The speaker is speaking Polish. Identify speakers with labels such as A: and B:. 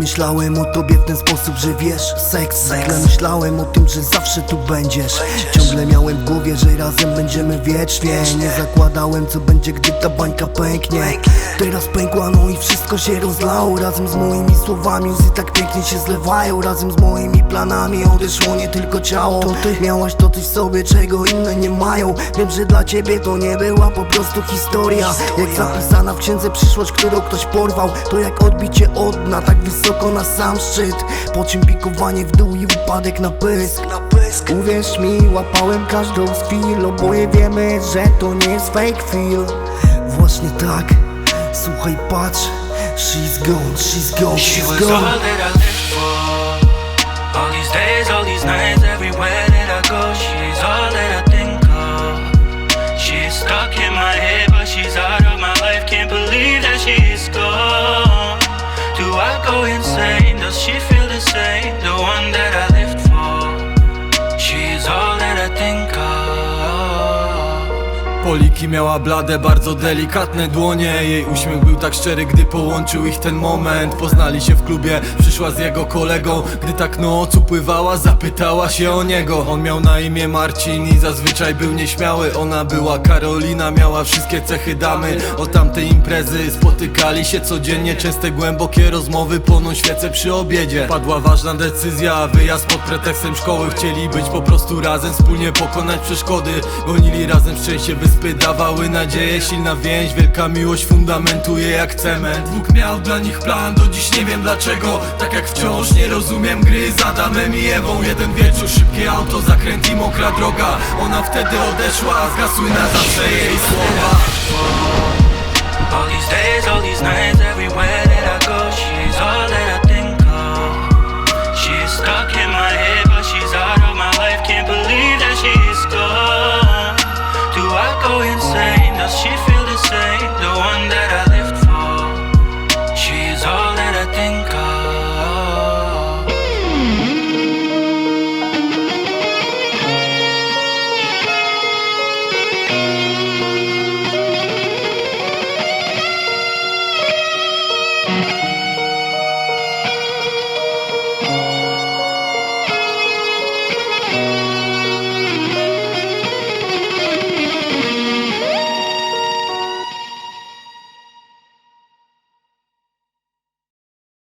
A: myślałem o tobie w ten sposób, że wiesz Seks, zwykle myślałem o tym, że zawsze tu będziesz. Ciągle miałem w głowie, że razem będziemy wiecznie. Nie zakładałem co będzie, gdy ta bańka pęknie. Teraz pękła, no i wszystko się rozlało. Razem z moimi słowami łzy tak pięknie się zlewają. Razem z moimi planami odeszło nie tylko ciało. To ty. Miałaś to coś w sobie, czego inne nie mają. Wiem, że dla ciebie to nie była po prostu historia. Jak zapisana w księdze przyszłość, którą ktoś porwał To jak odbicie od dna, tak wysoko na sam szczyt. Po czym pikowanie w dół i upadek na pysk. Uwierz mi, łapałem każdą z chwil Oboje wiemy, że to nie jest fake feel. Właśnie tak, słuchaj, patrz. She's gone, she's gone,
B: She
A: she's gone
C: Poliki miała blade, bardzo delikatne dłonie. Jej uśmiech był tak szczery, gdy połączył ich ten moment. Poznali się w klubie, przyszła z jego kolegą. Gdy tak noc upływała, zapytała się o niego. On miał na imię Marcin i zazwyczaj był nieśmiały. Ona była Karolina, miała wszystkie cechy damy. Od tamtej imprezy spotykali się codziennie. Częste głębokie rozmowy, płoną świece przy obiedzie. Padła ważna decyzja, wyjazd pod pretekstem szkoły. Chcieli być po prostu razem, wspólnie pokonać przeszkody. Gonili razem szczęście wyspy, dawały nadzieję Silna więź, wielka miłość fundamentuje jak cement. Bóg miał dla nich plan, do dziś nie wiem dlaczego. Tak jak wciąż nie rozumiem gry z Adamem i Ewą. Jeden wieczór, szybkie auto, zakręt i mokra droga. Ona wtedy odeszła, zgasły na zawsze jej słowa.
B: All these days, all these nights,